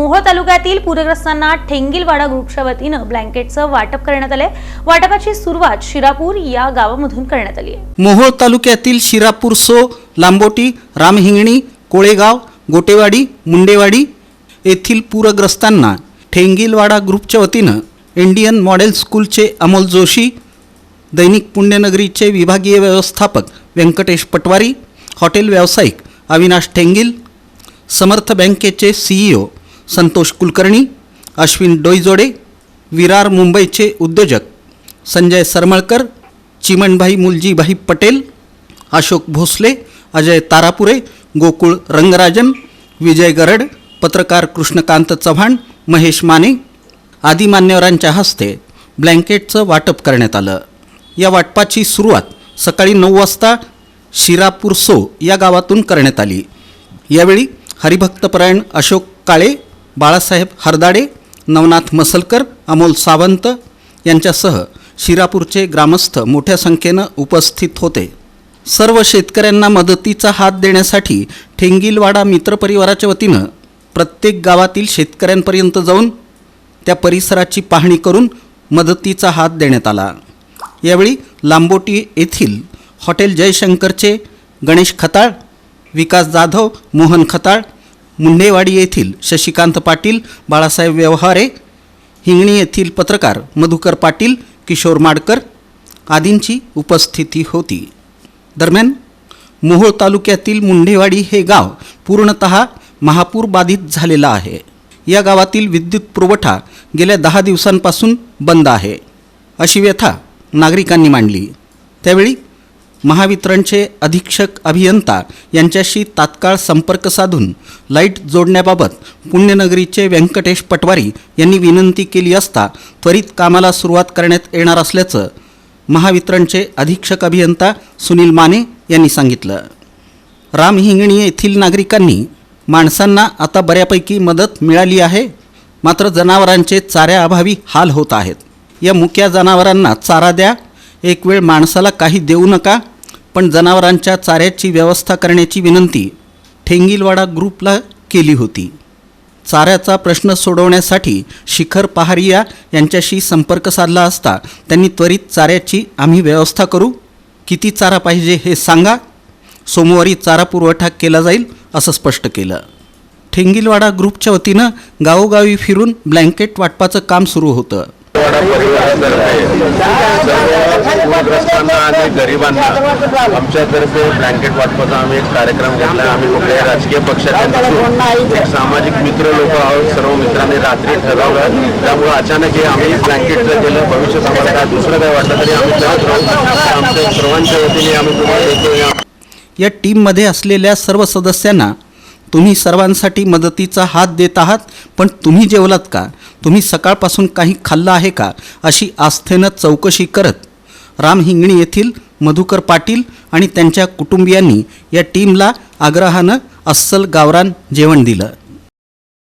मोहोळ तालुक्यातील पूरग्रस्तांना ठेंगिलवाडा ग्रुपच्या वतीनं ब्लँकेटचं वाटप करण्यात आलंय. वाटपाची सुरुवात शिरापूर या गावामधून करण्यात आली आहे. मोहोळ तालुक्यातील शिरापूर सो लांबोटी रामहिंगणी कोळेगाव गोटेवाडी मुंडेवाडी येथील पूरग्रस्तांना ठेंगिलवाडा ग्रुपच्या वतीनं इंडियन मॉडेल स्कूलचे अमोल जोशी दैनिक पुण्यनगरीचे विभागीय व्यवस्थापक व्यंकटेश पटवारी हॉटेल व्यावसायिक अविनाश ठेंगिल समर्थ बँकेचे सीईओ संतोष कुलकर्णी अश्विन डोईजोडे विरार मुंबईचे उद्योजक संजय सरमळकर चिमणभाई मुलजीभाई पटेल अशोक भोसले अजय तारापुरे गोकुळ रंगराजन विजय गरड पत्रकार कृष्णकांत चव्हाण महेश माने आदी मान्यवरांच्या हस्ते ब्लँकेटचं वाटप करण्यात आलं. या वाटपाची सुरुवात सकाळी नऊ वाजता शिरापूर सो या गावातून करण्यात आली. यावेळी हरिभक्तपरायण अशोक काळे बाळासाहेब हरदाडे नवनाथ मसलकर अमोल सावंत यांच्यासह शिरापूरचे ग्रामस्थ मोठ्या संख्येनं उपस्थित होते. सर्व शेतकऱ्यांना मदतीचा हात देण्यासाठी ठेंगिलवाडा मित्रपरिवाराच्या वतीनं प्रत्येक गावातील शेतकऱ्यांपर्यंत जाऊन त्या परिसराची पाहणी करून मदतीचा हात देण्यात आला. यावेळी लांबोटी येथील हॉटेल जयशंकरचे गणेश खताळ विकास जाधव मोहन खताळ मुंडेवाडी येथील शशिकांत पाटील बाळासाहेब व्यवहारे हिंगणी येथील पत्रकार मधुकर पाटील किशोर माडकर आदींची उपस्थिती होती. दरम्यान मोहोळ तालुक्यातील मुंडेवाडी हे गाव पूर्णत महापूर बाधित झालेलं आहे. या गावातील विद्युत पुरवठा गेल्या दहा दिवसांपासून बंद आहे अशी व्यथा नागरिकांनी मांडली. त्यावेळी महावितरणचे अधीक्षक अभियंता यांच्याशी तात्काळ संपर्क साधून लाइट जोडण्याबाबत पुण्यनगरीचे व्यंकटेश पटवारी यांनी विनंती केली असता त्वरित कामाला सुरुवात करण्यात येणार असल्याचं महावितरणचे अधीक्षक अभियंता सुनील माने यांनी सांगितलं. रामहिंगणी येथील नागरिकांनी माणसांना आता बऱ्यापैकी मदत मिळाली आहे. मात्र जनावरांचे चाऱ्याअभावी हाल होत आहेत. या मुक्या जनावरांना चारा द्या. एक वेळ माणसाला काही देऊ नका. पण जनावरांच्या चाऱ्याची व्यवस्था करण्याची विनंती ठेंगिलवाडा ग्रुपला केली होती. चाऱ्याचा प्रश्न सोडवण्यासाठी शिखर पहारिया यांच्याशी संपर्क साधला असता त्यांनी त्वरित चाऱ्याची आम्ही व्यवस्था करू. किती चारा पाहिजे हे सांगा. सोमवारी चारा पुरवठा केला जाईल असं स्पष्ट केलं. ठेंगिलवाडा ग्रुपच्या वतीनं गावोगावी फिरून ब्लँकेट वाटपाचं काम सुरू होतं. पूरग्रस्तांना आणि गरिबांना आमच्यातर्फे ब्लँकेट वाटपाचा आम्ही एक कार्यक्रम घेतला. आम्ही कुठल्याही राजकीय पक्षाचे नसून एक सामाजिक मित्र लोक आहोत सर्व मित्रांनी रात्री ठरवलं. त्यामुळे अचानक हे आम्ही ब्लँकेटचं केलं. भविष्यात आम्हाला काय दुसरं काय वाटलं तरी आम्ही करत राहू. आमच्या सर्वांच्या वतीने आम्ही तुम्हाला देतो या टीममध्ये असलेल्या सर्व सदस्यांना तुम्ही सर्वांसाठी मदतीचा हात देत आहात. पण तुम्ही जेवलात का? तुम्ही सकाळपासून काही खाल्लं आहे का? अशी आस्थेनं चौकशी करत राम हिंगणी येथील मधुकर पाटील आणि त्यांच्या कुटुंबियांनी या टीमला आग्रहानं अस्सल गावरान जेवण दिलं.